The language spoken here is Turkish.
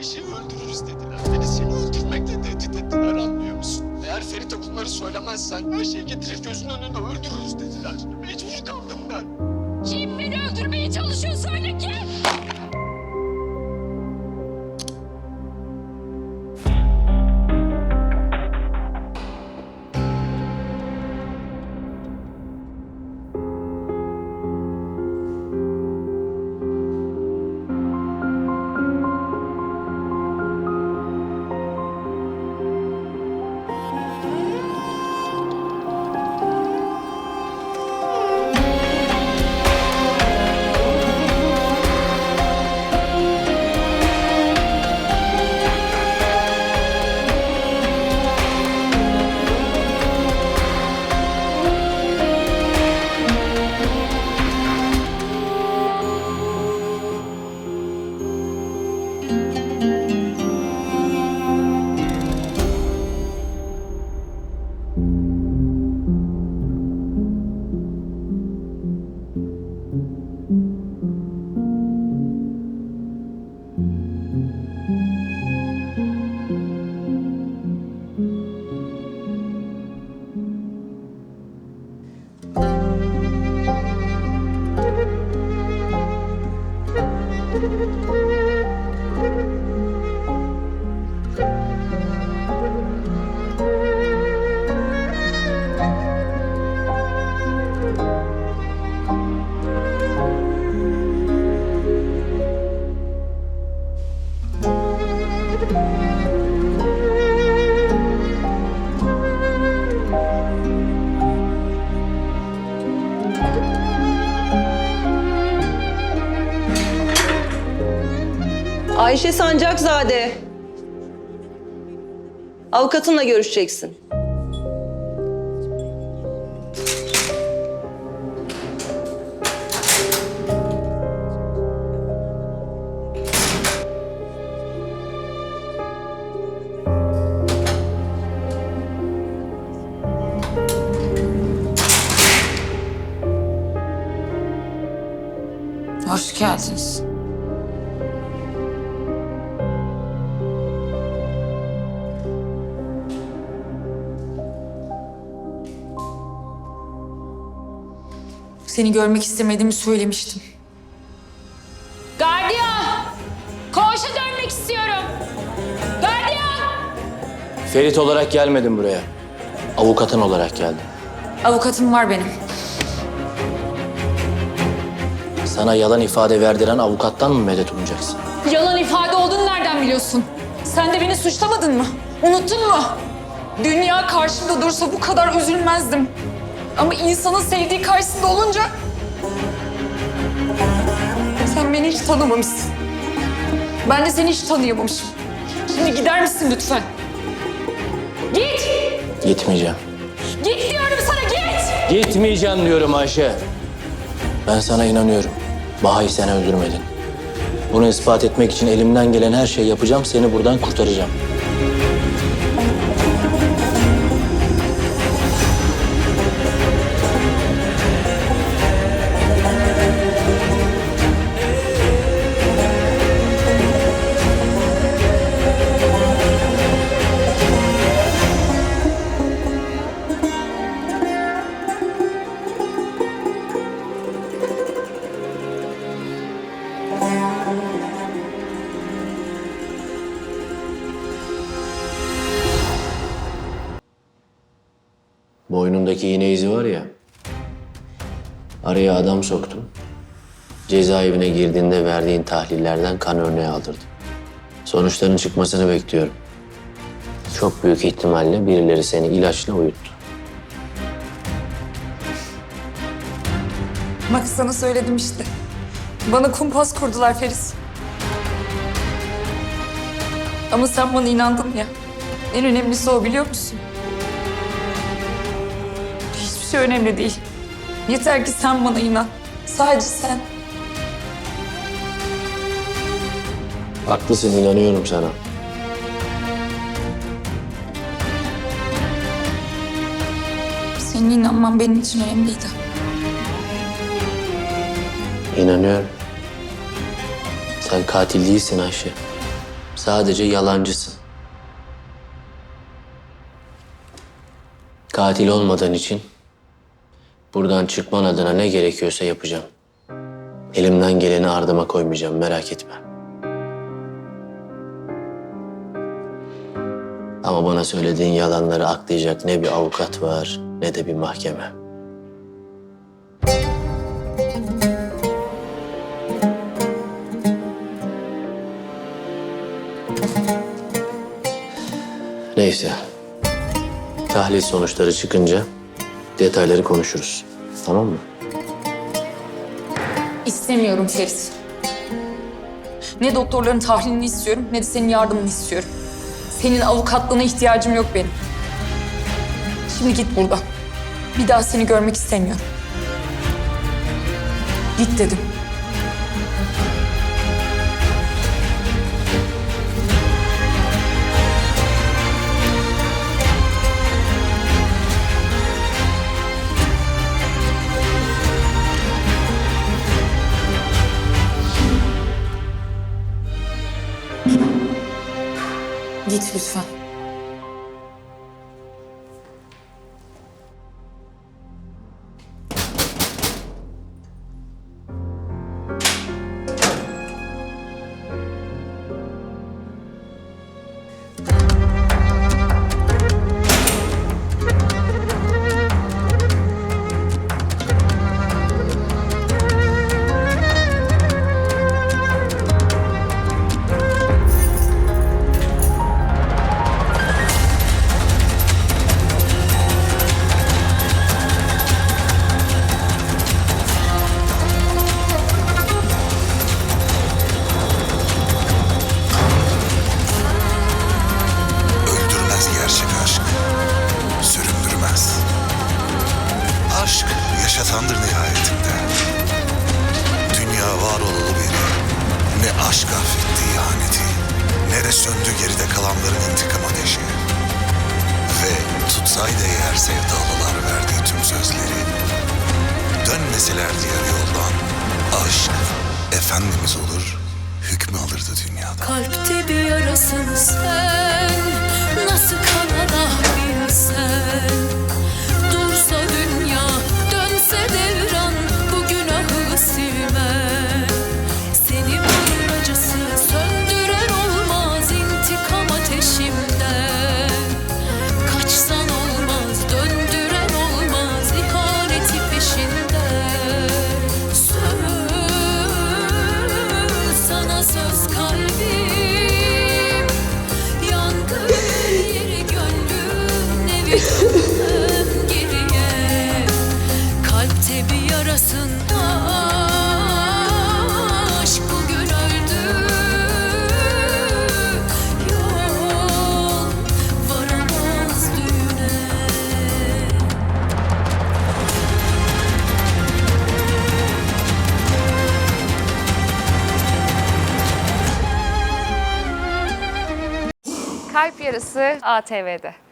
Ayşe'yi öldürürüz dediler. Beni seni öldürmekle tehdit ettiler anlıyor musun? Eğer Ferit'e bunları söylemezsen Ayşe'yi getirir gözünün önünde öldürürüz dediler. Mecbur kaldım ben. Kim beni öldürmeye çalışıyor söyle Ayşe Sancakzade. Avukatınla görüşeceksin. Hoş geldiniz. Seni görmek istemediğimi söylemiştim. Gardiyan! Koğuşa dönmek istiyorum. Gardiyan! Ferit olarak gelmedim buraya. Avukatın olarak geldim. Avukatım var benim. Sana yalan ifade verdiren avukattan mı medet umacaksın? Yalan ifade olduğunu nereden biliyorsun? Sen de beni suçlamadın mı? Unuttun mu? Dünya karşımda dursa bu kadar üzülmezdim. Ama insanın sevdiği karşısında olunca... Sen beni hiç tanımamışsın. Ben de seni hiç tanıyamamışım. Şimdi gider misin lütfen? Git! Gitmeyeceğim. Git diyorum sana git! Gitmeyeceğim diyorum Ayşe. Ben sana inanıyorum. Baha'yı sen öldürmedin. Bunu ispat etmek için elimden gelen her şeyi yapacağım. Seni buradan kurtaracağım. Boynundaki iğne izi var ya. Araya adam soktum. Cezaevine girdiğinde verdiğin tahlillerden kan örneği aldırdım. Sonuçların çıkmasını bekliyorum. Çok büyük ihtimalle birileri seni ilaçla uyuttu. Bak sana söyledim işte. Bana kumpas kurdular Feris. Ama sen bana inandın ya. En önemlisi o biliyor musun? Şey önemli değil. Yeter ki sen bana inan. Sadece sen. Haklısın inanıyorum sana. Senin inanman benim için önemliydi. İnanıyorum. Sen katil değilsin Ayşe. Sadece yalancısın. Katil olmadığın için buradan çıkman adına ne gerekiyorsa yapacağım. Elimden geleni ardıma koymayacağım merak etme. Ama bana söylediğin yalanları aklayacak ne bir avukat var ne de bir mahkeme. Neyse. Tahlil sonuçları çıkınca detayları konuşuruz. Tamam mı? İstemiyorum Ferit. Ne doktorların tahlilini istiyorum ne de senin yardımını istiyorum. Senin avukatlığına ihtiyacım yok benim. Şimdi git buradan. Bir daha seni görmek istemiyorum. Git dedim. Ne aşk affetti ihaneti ne de söndü geride kalanların intikam ateşi. Ve tutsaydı eğer sevdalılar verdiği tüm sözleri dönmeseler diğer yoldan aşk efendimiz olur hükmü alırdı dünyada. Kalpte bir yarasın sen Kalp Yarısı ATV'de.